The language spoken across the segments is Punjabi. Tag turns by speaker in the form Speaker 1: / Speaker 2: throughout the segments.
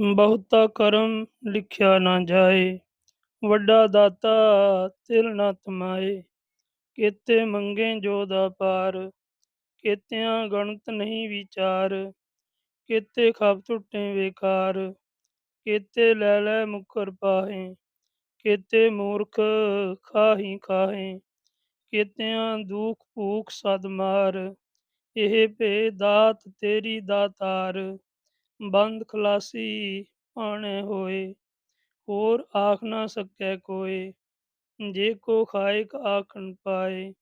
Speaker 1: ਬਹੁਤਾ ਕਰਮ ਲਿਖਿਆ ਨਾ ਜਾਏ, ਵੱਡਾ ਦਾਤਾ ਤਿਲ ਨਾ ਤਮਾਏ। ਕੀਤੇ ਮੰਗੇ ਜੋ ਦਾ ਪਾਰ ਕੀਤਿਆਂ ਗਣਤ ਨਹੀਂ ਵਿਚਾਰ, ਕੀਤੇ ਖਪ ਟੁੱਟੇ ਵੇਕਾਰ ਕੀਤੇ ਲੈ ਲੈ ਮੁਕਰ ਪਾਹੇ, ਕੀਤੇ ਮੂਰਖ ਖਾਹੀ ਖਾਹੇ, ਕੀਤਿਆਂ ਦੁਖ ਭੂਖ ਸਦ ਮਾਰ, ਇਹ ਭੇ ਦਾਤ ਤੇਰੀ ਦਾਤਾਰ। ਬੰਦ ਖਲਾਸੀ ਪਾਣੇ ਹੋਏ, ਹੋਰ ਆਖ ਨਾ ਸਕੈ ਕੋਏ ਜੇ ਕੋ ਖਾਇਕ ਆਖਣ ਪਾਏ,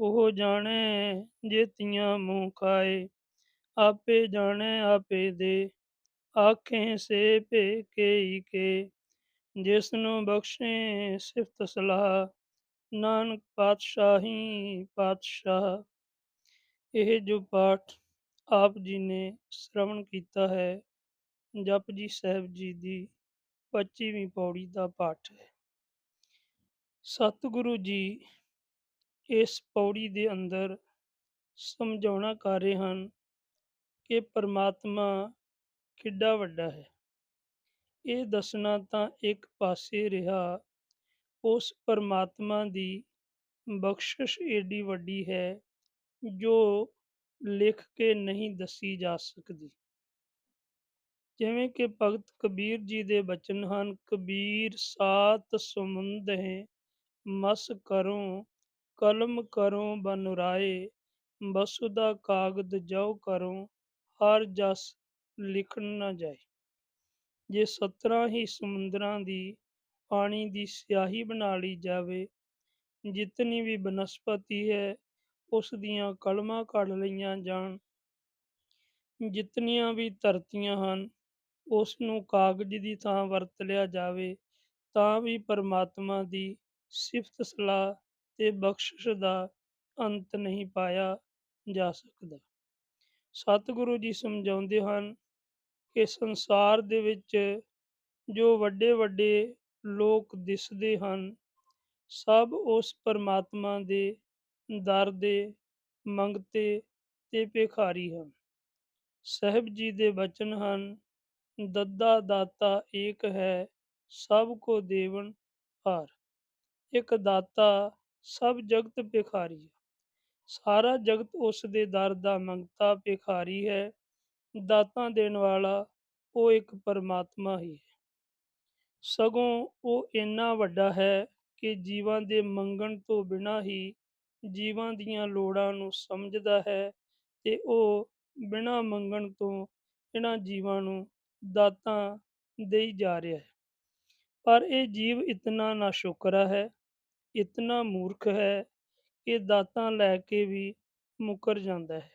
Speaker 1: ਉਹ ਜਾਣੇ ਜੇ ਤੀਆਂ ਮੂੰਹ ਖਾਏ। ਆਪੇ ਜਾਣੇ ਆਪੇ ਦੇ, ਆਖੇ ਸੇ ਭੇ ਕੇਈ ਕੇ। ਜਿਸ ਨੂੰ ਬਖਸ਼ੇ ਸਿਫਤ ਸਲਾਹ, ਨਾਨਕ ਪਾਤਸ਼ਾਹੀ ਪਾਤਸ਼ਾਹ। ਇਹ ਜੋ ਪਾਠ ਆਪ ਜੀ ਨੇ ਸ਼੍ਰਵਣ ਕੀਤਾ ਹੈ। ਜਪਜੀ ਸਾਹਿਬ ਜੀ ਦੀ 25ਵੀਂ ਪੌੜੀ ਦਾ ਪਾਠ ਹੈ। ਸਤਿਗੁਰੂ ਜੀ, ਇਸ ਪੌੜੀ ਦੇ ਅੰਦਰ ਸਮਝਾਉਣਾ ਕਰ ਰਹੇ ਹਨ ਕਿ ਪਰਮਾਤਮਾ ਕਿੱਡਾ ਵੱਡਾ ਹੈ। ਇਹ ਦੱਸਣਾ ਤਾਂ ਇੱਕ ਪਾਸੇ ਰਿਹਾ, ਉਸ ਪਰਮਾਤਮਾ ਦੀ ਬਖਸ਼ਿਸ਼ ਏਡੀ ਵੱਡੀ ਹੈ ਜੋ ਲਿਖ ਕੇ ਨਹੀਂ ਦੱਸੀ ਜਾ ਸਕਦੀ। ਜਿਵੇਂ ਕਿ ਭਗਤ ਕਬੀਰ ਜੀ ਦੇ ਬਚਨ ਹਨ, ਕਬੀਰ ਸਾਤ ਸਮੁੰਦ ਹੈ ਮਸ ਕਰੋ, ਕਲਮ ਕਰੋ ਬਨੁਰਾਏ, ਬਸੁਦਾ ਕਾਗਦ ਜੋ ਕਰੋ, ਹਰ ਜਸ ਲਿਖਣ ਨਾ ਜਾਏ। ਜੇ 17 ਹੀ ਸਮੁੰਦਰਾਂ ਦੀ ਪਾਣੀ ਦੀ ਸਿਆਹੀ ਬਣਾ ਲਈ ਜਾਵੇ, ਜਿਤਨੀ ਵੀ ਬਨਸਪਤੀ ਹੈ ਉਸ ਦੀਆਂ ਕਲਮਾਂ ਕੱਢ ਲਈਆਂ ਜਾਣ। ਜਿਤਨੀਆਂ ਵੀ ਧਰਤੀਆਂ ਹਨ, ਉਸ ਨੂੰ ਕਾਗਜ਼ ਦੀ ਥਾਂ ਵਰਤ ਲਿਆ ਜਾਵੇ, ਤਾਂ ਵੀ ਪਰਮਾਤਮਾ ਦੀ ਸਿਫਤ ਸਲਾਹ ਤੇ ਬਖਸ਼ਿਸ਼ ਦਾ ਅੰਤ ਨਹੀਂ ਪਾਇਆ ਜਾ ਸਕਦਾ। ਸਤਿਗੁਰੂ ਜੀ ਸਮਝਾਉਂਦੇ ਹਨ ਕਿ ਸੰਸਾਰ ਦੇ ਵਿੱਚ ਜੋ ਵੱਡੇ ਵੱਡੇ ਲੋਕ ਦਿਸਦੇ ਹਨ, ਸਭ ਉਸ ਪਰਮਾਤਮਾ ਦੇ ਦਰ ਦੇ ਮੰਗਤੇ ਤੇ ਭਿਖਾਰੀ ਹਨ। ਸਹਿਬ ਜੀ ਦੇ ਬਚਨ ਹਨ, ਦੱਦਾ ਦਾਤਾ ਏਕ ਹੈ, ਸਭ ਕੋ ਦੇਵਨ ਹਾਰ। ਇੱਕ ਦਾਤਾ ਸਭ ਜਗਤ ਭਿਖਾਰੀ ਸਾਰਾ ਜਗਤ ਉਸ ਦੇ ਦਰ ਦਾ ਮੰਗਤਾ ਭਿਖਾਰੀ ਹੈ। ਦਾਤਾਂ ਦੇਣ ਵਾਲਾ ਉਹ ਇੱਕ ਪਰਮਾਤਮਾ ਹੀ ਹੈ। ਸਗੋਂ ਉਹ ਇੰਨਾ ਵੱਡਾ ਹੈ ਕਿ ਜੀਵਾਂ ਦੇ ਮੰਗਣ ਤੋਂ ਬਿਨਾਂ ਹੀ ਜੀਵਾਂ ਦੀਆਂ ਲੋੜਾਂ ਨੂੰ ਸਮਝਦਾ ਹੈ ਤੇ ਉਹ ਬਿਨਾਂ ਮੰਗਣ ਤੋਂ ਇਹਨਾਂ ਜੀਵਾਂ ਨੂੰ ਦਾਤਾਂ ਦੇਈ ਜਾ ਰਿਹਾ ਹੈ। ਪਰ ਇਹ ਜੀਵ ਇਤਨਾ ਨਾ ਸ਼ੁਕਰਾ ਹੈ, ਇਤਨਾ ਮੂਰਖ ਹੈ ਕਿ ਦਾਤਾਂ ਲੈ ਕੇ ਵੀ ਮੁਕਰ ਜਾਂਦਾ ਹੈ।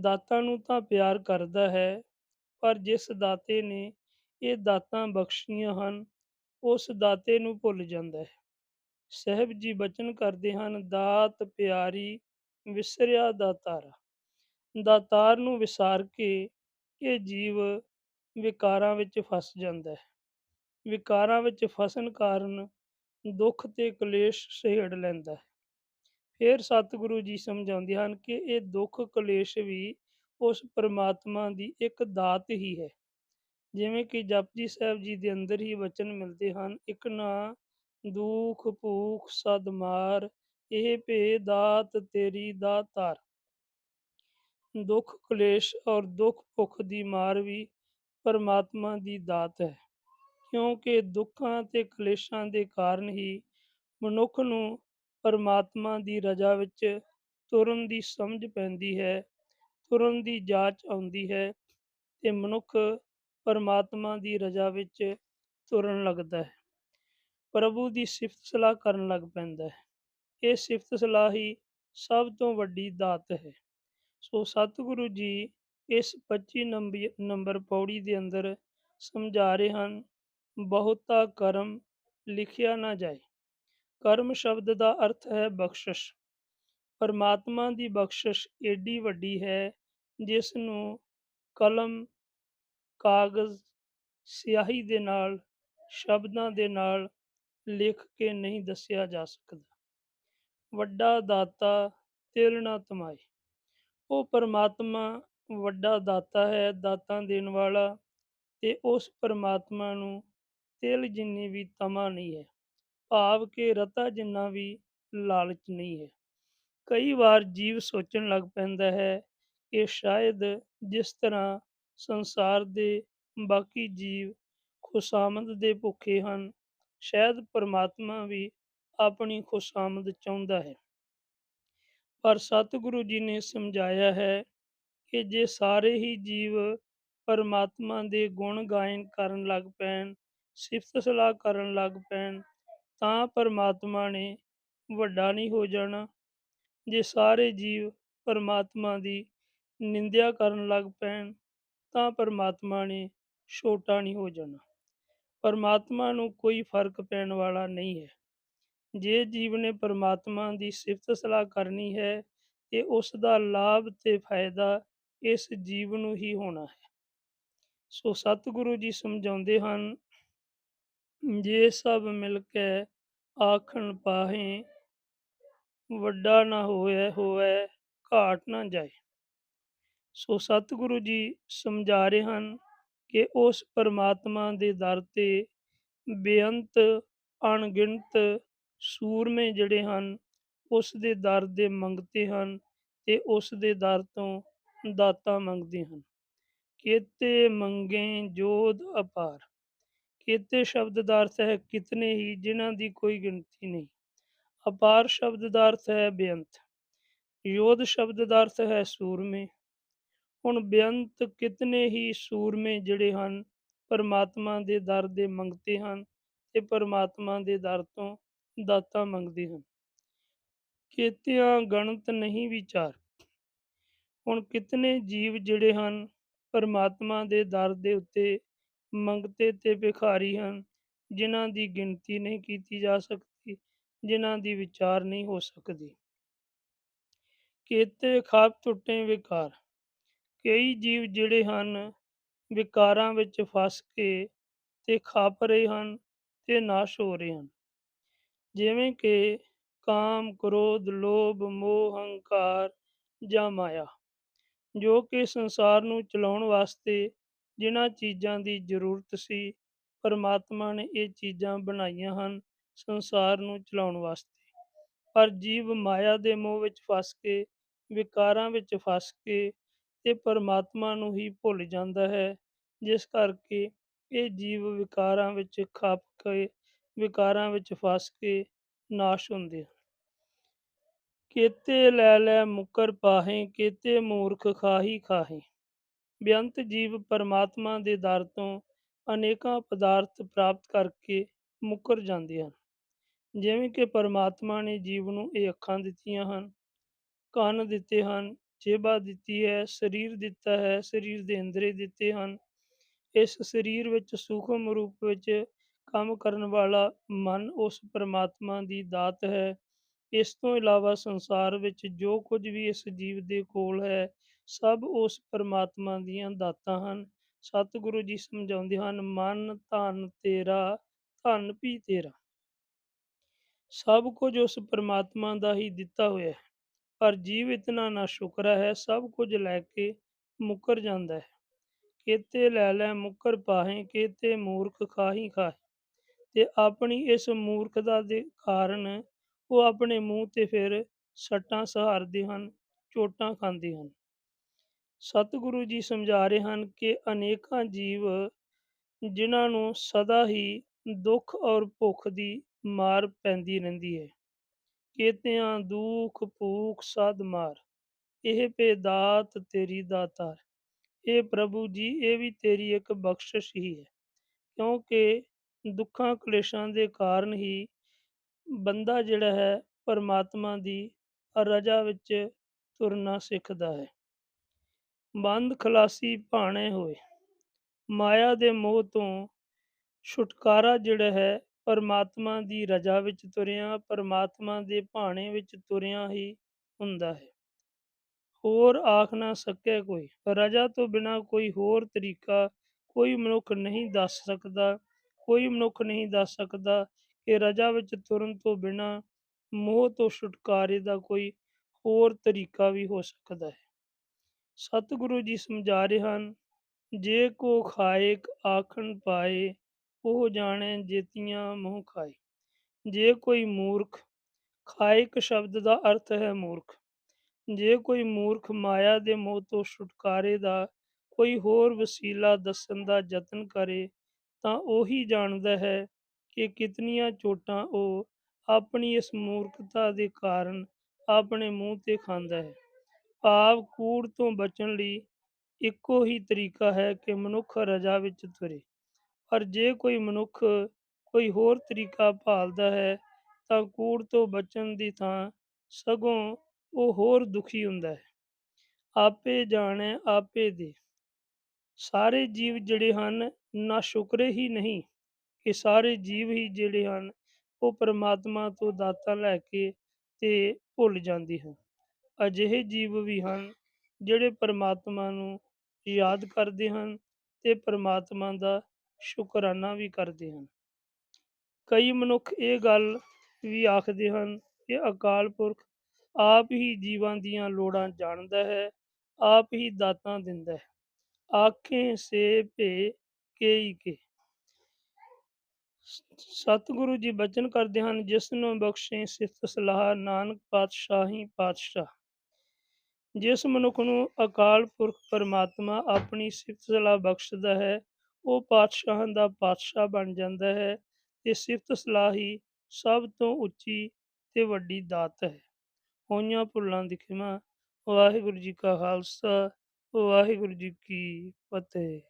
Speaker 1: ਦਾਤਾਂ ਨੂੰ ਤਾਂ ਪਿਆਰ ਕਰਦਾ ਹੈ, ਪਰ ਜਿਸ ਦਾਤੇ ਨੇ ਇਹ ਦਾਤਾਂ ਬਖਸ਼ੀਆਂ ਹਨ, ਉਸ ਦਾਤੇ ਨੂੰ ਭੁੱਲ ਜਾਂਦਾ ਹੈ। ਸਹਿਬ ਜੀ ਬਚਨ ਕਰਦੇ ਹਨ, ਦਾਤ ਪਿਆਰੀ ਵਿਸਰਿਆ ਦਾਤਾਰਾ ਦਾਤਾਰ ਨੂੰ ਵਿਸਾਰ ਕੇ ਇਹ ਜੀਵ ਵਿਕਾਰਾਂ ਵਿੱਚ ਫਸ ਜਾਂਦਾ ਹੈ। ਵਿਕਾਰਾਂ ਵਿੱਚ ਫਸਣ ਕਾਰਨ ਦੁੱਖ ਤੇ ਕਲੇਸ਼ ਸਹਿੜ ਲੈਂਦਾ ਹੈ। ਫਿਰ ਸਤਿਗੁਰੂ ਜੀ ਸਮਝਾਉਂਦੇ ਹਨ ਕਿ ਇਹ ਦੁੱਖ ਕਲੇਸ਼ ਵੀ ਉਸ ਪਰਮਾਤਮਾ ਦੀ ਇੱਕ ਦਾਤ ਹੀ ਹੈ। ਜਿਵੇਂ ਕਿ ਜਪਜੀ ਸਾਹਿਬ ਜੀ ਦੇ ਅੰਦਰ ਹੀ ਵਚਨ ਮਿਲਦੇ ਹਨ, ਇੱਕ ਨਾ ਦੁਖ, ਭੂਖ, ਸਦ ਮਾਰ, ਇਹ ਭੇ ਦਾਤ ਤੇਰੀ ਦਾਤਾਰ ਦੁੱਖ, ਕਲੇਸ਼ ਔਰ ਦੁੱਖ, ਭੁੱਖ ਦੀ ਮਾਰ ਵੀ ਪਰਮਾਤਮਾ ਦੀ ਦਾਤ ਹੈ। ਕਿਉਂਕਿ ਦੁੱਖਾਂ ਤੇ ਕਲੇਸ਼ਾਂ ਦੇ ਕਾਰਨ ਹੀ ਮਨੁੱਖ ਨੂੰ ਪਰਮਾਤਮਾ ਦੀ ਰਜ਼ਾ ਵਿੱਚ ਤੁਰਨ ਦੀ ਸਮਝ ਪੈਂਦੀ ਹੈ, ਤੁਰਨ ਦੀ ਜਾਚ ਆਉਂਦੀ ਹੈ ਤੇ ਮਨੁੱਖ ਪਰਮਾਤਮਾ ਦੀ ਰਜ਼ਾ ਵਿੱਚ ਤੁਰਨ ਲੱਗਦਾ ਹੈ। ਪ੍ਰਭੂ ਦੀ ਸਿਫਤ ਸਲਾਹ ਕਰਨ ਲੱਗ ਪੈਂਦਾ ਹੈ। ਇਹ ਸਿਫਤ ਸਲਾਹ ਹੀ ਸਭ ਤੋਂ ਵੱਡੀ ਦਾਤ ਹੈ। ਸੋ ਸਤਿਗੁਰੂ ਜੀ ਇਸ 25 ਨੰਬਰ ਨੰਬਰ ਪੌੜੀ ਦੇ ਅੰਦਰ ਸਮਝਾ ਰਹੇ ਹਨ, ਬਹੁਤਾ ਕਰਮ ਲਿਖਿਆ ਨਾ ਜਾਏ। ਕਰਮ ਸ਼ਬਦ ਦਾ ਅਰਥ ਹੈ ਬਖਸ਼ਿਸ਼। ਪਰਮਾਤਮਾ ਦੀ ਬਖਸ਼ਿਸ਼ ਏਡੀ ਵੱਡੀ ਹੈ ਜਿਸ ਨੂੰ ਕਲਮ, ਕਾਗਜ਼, ਸਿਆਹੀ ਦੇ ਨਾਲ, ਸ਼ਬਦਾਂ ਦੇ ਨਾਲ ਲਿਖ ਕੇ ਨਹੀਂ ਦੱਸਿਆ ਜਾ ਸਕਦਾ। ਵੱਡਾ ਦਾਤਾ ਤਿਲ ਨਾ ਤਮਾਏ। ਉਹ ਪਰਮਾਤਮਾ ਵੱਡਾ ਦਾਤਾ ਹੈ, ਦਾਤਾਂ ਦੇਣ ਵਾਲਾ ਤੇ ਉਸ ਪਰਮਾਤਮਾ ਨੂੰ ਤਿਲ ਜਿੰਨੀ ਵੀ ਤਮਾ ਨਹੀਂ ਹੈ, ਭਾਵ ਕਿ ਰਤਾ ਜਿੰਨਾ ਵੀ ਲਾਲਚ ਨਹੀਂ ਹੈ। ਕਈ ਵਾਰ ਜੀਵ ਸੋਚਣ ਲੱਗ ਪੈਂਦਾ ਹੈ ਕਿ ਸ਼ਾਇਦ ਜਿਸ ਤਰ੍ਹਾਂ ਸੰਸਾਰ ਦੇ ਬਾਕੀ ਜੀਵ ਖੁਸ਼ਾਮਦ ਦੇ ਭੁੱਖੇ ਹਨ ਸ਼ਾਇਦ ਪਰਮਾਤਮਾ ਵੀ ਆਪਣੀ ਖੁਸ਼ਾਮਦ ਚਾਹੁੰਦਾ ਹੈ। ਪਰ ਸਤਿਗੁਰੂ ਜੀ ਨੇ ਸਮਝਾਇਆ ਹੈ ਕਿ ਜੇ ਸਾਰੇ ਹੀ ਜੀਵ ਪਰਮਾਤਮਾ ਦੇ ਗੁਣ ਗਾਇਨ ਕਰਨ ਲੱਗ ਪੈਣ, ਸਿਫਤ ਸਲਾਹ ਕਰਨ ਲੱਗ ਪੈਣ, ਤਾਂ ਪਰਮਾਤਮਾ ਨੇ ਵੱਡਾ ਨਹੀਂ ਹੋ ਜਾਣਾ। ਜੇ ਸਾਰੇ ਜੀਵ ਪਰਮਾਤਮਾ ਦੀ ਨਿੰਦਿਆ ਕਰਨ ਲੱਗ ਪੈਣ, ਤਾਂ ਪਰਮਾਤਮਾ ਨੇ ਛੋਟਾ ਨਹੀਂ ਹੋ ਜਾਣਾ। ਪਰਮਾਤਮਾ ਨੂੰ ਕੋਈ ਫ਼ਰਕ ਪੈਣ ਵਾਲਾ ਨਹੀਂ ਹੈ। ਜੇ ਜੀਵ ਨੇ ਪਰਮਾਤਮਾ ਦੀ ਸਿਫਤ ਸਲਾਹ ਕਰਨੀ ਹੈ, ਤੇ ਉਸ ਦਾ ਲਾਭ ਤੇ ਫਾਇਦਾ ਇਸ ਜੀਵ ਨੂੰ ਹੀ ਹੋਣਾ ਹੈ। ਸੋ ਸਤਿਗੁਰੂ ਜੀ ਸਮਝਾਉਂਦੇ ਹਨ, ਜੇ ਸਭ ਮਿਲ ਕੇ ਆਖਣ ਪਾਹੇ, ਵੱਡਾ ਨਾ ਹੋਏ, ਹੋਵੇ, ਘਾਟ ਨਾ ਜਾਏ। ਸੋ ਸਤਿਗੁਰੂ ਜੀ ਸਮਝਾ ਰਹੇ ਹਨ ਕਿ ਉਸ ਪਰਮਾਤਮਾ ਦੇ ਦਰ ਤੇ ਬੇਅੰਤ, ਅਣਗਿਣਤ ਸੂਰਮੇ ਜਿਹੜੇ ਹਨ, ਉਸ ਦੇ ਦਰ ਦੇ ਮੰਗਤੇ ਹਨ ਤੇ ਉਸ ਦੇ ਦਰ ਤੋਂ ਦਾਤਾ ਮੰਗਦੇ ਹਨ। ਕੀਤੇ ਮੰਗੇ ਜੋਧ ਅਪਾਰ, ਕੀਤੇ ਸ਼ਬਦ ਦਾ ਅਰਥ ਹੈ ਕਿਤਨੇ ਹੀ ਜਿਨ੍ਹਾਂ ਦੀ ਕੋਈ ਗਿਣਤੀ ਨਹੀਂ। ਅਪਾਰ ਸ਼ਬਦ ਦਾ ਅਰਥ ਹੈ ਬੇਅੰਤ, ਯੋਧ ਸ਼ਬਦ ਦਾ ਅਰਥ ਹੈ ਸੂਰਮੇ ਹੁਣ ਬੇਅੰਤ ਕਿਤਨੇ ਹੀ ਸੂਰਮੇ ਜਿਹੜੇ ਹਨ, ਪਰਮਾਤਮਾ ਦੇ ਦਰ ਦੇ ਮੰਗਤੇ ਹਨ ਤੇ ਪਰਮਾਤਮਾ ਦੇ ਦਰ ਤੋਂ ਦਾਤਾ ਮੰਗਦੇ ਹਨ। ਕੀਤਿਆਂ ਗਣਤ ਨਹੀਂ ਵਿਚਾਰ। ਹੁਣ ਕਿਤਨੇ ਜੀਵ ਜਿਹੜੇ ਹਨ, ਪਰਮਾਤਮਾ ਦੇ ਦਰ ਦੇ ਉੱਤੇ ਮੰਗਤੇ ਤੇ ਭਿਖਾਰੀ ਹਨ, ਜਿਨ੍ਹਾਂ ਦੀ ਗਿਣਤੀ ਨਹੀਂ ਕੀਤੀ ਜਾ ਸਕਦੀ, ਜਿਨ੍ਹਾਂ ਦੀ ਵਿਚਾਰ ਨਹੀਂ ਹੋ ਸਕਦੀ। ਕੀਤੇ ਖਾਪ ਟੁੱਟੇ ਵਿਕਾਰ। ਕਈ ਜੀਵ ਜਿਹੜੇ ਹਨ, ਵਿਕਾਰਾਂ ਵਿੱਚ ਫਸ ਕੇ ਤੇ ਖਾਪ ਰਹੇ ਹਨ ਤੇ ਨਾਸ਼ ਹੋ ਰਹੇ ਹਨ। ਜਿਵੇਂ ਕਿ ਕਾਮ, ਕ੍ਰੋਧ, ਲੋਭ, ਮੋਹ, ਹੰਕਾਰ ਜਾਂ ਮਾਇਆ, ਜੋ ਕਿ ਸੰਸਾਰ ਨੂੰ ਚਲਾਉਣ ਵਾਸਤੇ ਜਿਨ੍ਹਾਂ ਚੀਜ਼ਾਂ ਦੀ ਜ਼ਰੂਰਤ ਸੀ, ਪਰਮਾਤਮਾ ਨੇ ਇਹ ਚੀਜ਼ਾਂ ਬਣਾਈਆਂ ਹਨ ਸੰਸਾਰ ਨੂੰ ਚਲਾਉਣ ਵਾਸਤੇ। ਪਰ ਜੀਵ ਮਾਇਆ ਦੇ ਮੋਹ ਵਿੱਚ ਫਸ ਕੇ, ਵਿਕਾਰਾਂ ਵਿੱਚ ਫਸ ਕੇ ਤੇ ਪਰਮਾਤਮਾ ਨੂੰ ਹੀ ਭੁੱਲ ਜਾਂਦਾ ਹੈ। ਜਿਸ ਕਰਕੇ ਇਹ ਜੀਵ ਵਿਕਾਰਾਂ ਵਿੱਚ ਖਾਪ ਕੇ, ਵਿਕਾਰਾਂ ਵਿੱਚ ਫਸ ਕੇ ਨਾਸ਼ ਹੁੰਦੇ ਹਨ। ਕੇਤੇ ਲੈ ਲੈ ਮੁਕਰ ਪਾਹੇ, ਕੇਤੇ ਮੂਰਖ ਖਾਹੀ ਖਾਹੇ। ਬੇਅੰਤ ਜੀਵ ਪਰਮਾਤਮਾ ਦੇ ਦਰ ਤੋਂ ਅਨੇਕਾਂ ਪਦਾਰਥ ਪ੍ਰਾਪਤ ਕਰਕੇ ਮੁਕਰ ਜਾਂਦੇ ਹਨ। ਜਿਵੇਂ ਕਿ ਪਰਮਾਤਮਾ ਨੇ ਜੀਵ ਨੂੰ ਇਹ ਅੱਖਾਂ ਦਿੱਤੀਆਂ ਹਨ, ਕੰਨ ਦਿੱਤੇ ਹਨ ਜੇਬਾ ਦਿੱਤੀ ਹੈ, ਸਰੀਰ ਦਿੱਤਾ ਹੈ, ਸਰੀਰ ਦੇ ਅੰਦਰੇ ਦਿੱਤੇ ਹਨ। ਇਸ ਸਰੀਰ ਵਿੱਚ ਸੂਖਮ ਰੂਪ ਵਿੱਚ ਕੰਮ ਕਰਨ ਵਾਲਾ ਮਨ ਉਸ ਪਰਮਾਤਮਾ ਦੀ ਦਾਤ ਹੈ। ਇਸ ਤੋਂ ਇਲਾਵਾ ਸੰਸਾਰ ਵਿੱਚ ਜੋ ਕੁਝ ਵੀ ਇਸ ਜੀਵ ਦੇ ਕੋਲ ਹੈ, ਸਭ ਉਸ ਪਰਮਾਤਮਾ ਦੀਆਂ ਦਾਤਾਂ ਹਨ। ਸਤਿਗੁਰੂ ਜੀ ਸਮਝਾਉਂਦੇ ਹਨ, ਮਨ ਧਨ ਤੇਰਾ, ਧਨ ਵੀ ਤੇਰਾ। ਸਭ ਕੁਝ ਉਸ ਪਰਮਾਤਮਾ ਦਾ ਹੀ ਦਿੱਤਾ ਹੋਇਆ ਹੈ। ਪਰ ਜੀਵ ਇਤਨਾ ਨਾ ਸ਼ੁਕਰਾ ਹੈ, ਸਭ ਕੁਝ ਲੈ ਕੇ ਮੁੱਕਰ ਜਾਂਦਾ ਹੈ। ਕੇਤੇ ਲੈ ਲੈ ਮੁੱਕਰ ਪਾਹੇ, ਕੇਤੇ ਮੂਰਖ ਖਾਹੀ ਖਾਹੇ। ਤੇ ਆਪਣੀ ਇਸ ਮੂਰਖਤਾ ਦੇ ਕਾਰਨ ਉਹ ਆਪਣੇ ਮੂੰਹ ਤੇ ਫਿਰ ਸੱਟਾਂ ਸਹਾਰਦੇ ਹਨ, ਚੋਟਾਂ ਖਾਂਦੇ ਹਨ। ਸਤਿਗੁਰੂ ਜੀ ਸਮਝਾ ਰਹੇ ਹਨ ਕਿ ਅਨੇਕਾਂ ਜੀਵ ਜਿਨ੍ਹਾਂ ਨੂੰ ਸਦਾ ਹੀ ਦੁੱਖ ਔਰ ਭੁੱਖ ਦੀ ਮਾਰ ਪੈਂਦੀ ਰਹਿੰਦੀ ਹੈ। ਕੇਤਿਆਂ ਦੁੱਖ ਭੂਖ ਸਦ ਮਾਰ, ਇਹ ਪੇਦਾਤ ਤੇਰੀ ਦਾਤਾਰ। ਇਹ ਪ੍ਰਭੂ ਜੀ, ਇਹ ਵੀ ਤੇਰੀ ਇੱਕ ਬਖਸ਼ਿਸ਼ ਹੀ ਹੈ, ਕਿਉਂਕਿ ਦੁੱਖਾਂ ਕਲੇਸ਼ਾਂ ਦੇ ਕਾਰਨ ਹੀ ਬੰਦਾ ਜਿਹੜਾ ਹੈ ਪਰਮਾਤਮਾ ਦੀ ਰਜਾ ਵਿੱਚ ਤੁਰਨਾ ਸਿੱਖਦਾ ਹੈ। ਬੰਦ ਖਲਾਸੀ ਭਾਣੇ ਹੋਏ, ਮਾਇਆ ਦੇ ਮੋਹ ਤੋਂ ਛੁਟਕਾਰਾ ਜਿਹੜਾ ਹੈ ਪਰਮਾਤਮਾ ਦੀ ਰਜਾ ਵਿੱਚ ਤੁਰਿਆ, ਪਰਮਾਤਮਾ ਦੇ ਭਾਣੇ ਵਿੱਚ ਤੁਰਿਆ ਹੀ ਹੁੰਦਾ ਹੈ। ਹੋਰ ਆਖ ਨਾ ਸਕੇ ਕੋਈ। ਰਜਾ ਤੋਂ ਬਿਨਾ ਕੋਈ ਹੋਰ ਤਰੀਕਾ, ਕੋਈ ਮਨੁੱਖ ਨਹੀਂ ਦੱਸ ਸਕਦਾ, ਕੋਈ ਮਨੁੱਖ ਨਹੀਂ ਦੱਸ ਸਕਦਾ ਕਿ ਰਜਾ ਵਿੱਚ ਤੁਰਨ ਤੋਂ ਬਿਨਾ ਮੋਹ ਤੋਂ ਛੁਟਕਾਰੇ ਦਾ ਕੋਈ ਹੋਰ ਤਰੀਕਾ ਵੀ ਹੋ ਸਕਦਾ ਹੈ। ਸਤਿਗੁਰੂ ਜੀ ਸਮਝਾ ਰਹੇ ਹਨ, ਜੇ ਕੋ ਖਾਇਕ ਆਖਣ ਪਾਏ ਉਹ ਜਾਣੇ ਜੇਤੀਆਂ ਮੂੰਹ ਖਾਏ। ਜੇ ਕੋਈ ਮੂਰਖ ਖਾਇਕ ਸ਼ਬਦ ਦਾ ਅਰਥ ਹੈ ਮੂਰਖ। ਜੇ ਕੋਈ ਮੂਰਖ ਮਾਇਆ ਦੇ ਮੋਹ ਤੋਂ ਛੁਟਕਾਰੇ ਦਾ, ਕੋਈ ਹੋਰ ਵਸੀਲਾ ਦੱਸਣ ਦਾ ਯਤਨ ਕਰੇ, ਤਾਂ ਉਹੀ ਜਾਣਦਾ ਹੈ ਕਿ ਕਿਤਨੀਆਂ ਚੋਟਾਂ ਉਹ ਆਪਣੀ ਇਸ ਮੂਰਖਤਾ ਦੇ ਕਾਰਨ ਆਪਣੇ ਮੂੰਹ ਤੇ ਖਾਂਦਾ ਹੈ। ਭਾਵ ਕੂੜ ਤੋਂ ਬਚਣ ਲਈ ਇੱਕੋ ਹੀ ਤਰੀਕਾ ਹੈ ਕਿ ਮਨੁੱਖ ਰਜਾ ਵਿੱਚ ਤੁਰੇ। ਪਰ ਜੇ ਕੋਈ ਮਨੁੱਖ ਕੋਈ ਹੋਰ ਤਰੀਕਾ ਭਾਲਦਾ ਹੈ, ਤਾਂ ਕੂੜ ਤੋਂ ਬਚਣ ਦੀ ਥਾਂ ਸਗੋਂ ਉਹ ਹੋਰ ਦੁਖੀ ਹੁੰਦਾ ਹੈ। ਆਪੇ ਜਾਣੈ, ਆਪੇ ਦੇ। ਸਾਰੇ ਜੀਵ ਜਿਹੜੇ ਹਨ, ਨਾ ਸ਼ੁਕਰੇ ਹੀ ਨਹੀਂ ਕਿ ਸਾਰੇ ਜੀਵ ਹੀ ਜਿਹੜੇ ਹਨ, ਉਹ ਪਰਮਾਤਮਾ ਤੋਂ ਦਾਤਾ ਲੈ ਕੇ ਤੇ ਭੁੱਲ ਜਾਂਦੇ ਹਨ। ਅਜਿਹੇ ਜੀਵ ਵੀ ਹਨ, ਜਿਹੜੇ ਪਰਮਾਤਮਾ ਨੂੰ ਯਾਦ ਕਰਦੇ ਹਨ ਤੇ ਪਰਮਾਤਮਾ ਦਾ ਸ਼ੁਕਰਾਨਾ ਵੀ ਕਰਦੇ ਹਨ। ਕਈ ਮਨੁੱਖ ਇਹ ਗੱਲ ਵੀ ਆਖਦੇ ਹਨ ਕਿ ਅਕਾਲ ਪੁਰਖ ਆਪ ਹੀ ਜੀਵਾਂ ਦੀਆਂ ਲੋੜਾਂ ਜਾਣਦਾ ਹੈ, ਆਪ ਹੀ ਦਾਤਾਂ ਦਿੰਦਾ ਹੈ। ਆਖੇ ਸੇ ਭੇ ਕੇਈ ਕੇ। ਸਤਿਗੁਰੂ ਜੀ ਬਚਨ ਕਰਦੇ ਹਨ, ਜਿਸ ਨੂੰ ਬਖਸ਼ੇ ਸਿਫਤ ਸਲਾਹ, ਨਾਨਕ ਪਾਤਸ਼ਾਹੀ ਪਾਤਸ਼ਾਹ। ਜਿਸ ਮਨੁੱਖ ਨੂੰ ਅਕਾਲ ਪੁਰਖ ਪਰਮਾਤਮਾ ਆਪਣੀ ਸਿਫਤ ਸਲਾਹ ਬਖਸ਼ਦਾ ਹੈ ਉਹ ਪਾਤਸ਼ਾਹਾਂ ਦਾ ਪਾਤਸ਼ਾਹ ਬਣ ਜਾਂਦਾ ਹੈ ਤੇ ਸਿਫਤ ਸਲਾਹ ਹੀ ਸਭ ਤੋਂ ਉੱਚੀ ਤੇ ਵੱਡੀ ਦਾਤ ਹੈ। ਹੋਈਆਂ ਭੁੱਲਾਂ ਦੀ ਖਿਮਾ ਵਾਹਿਗੁਰੂ ਜੀ ਕਾ ਖਾਲਸਾ, ਵਾਹਿਗੁਰੂ ਜੀ ਕੀ ਫਤਿਹ।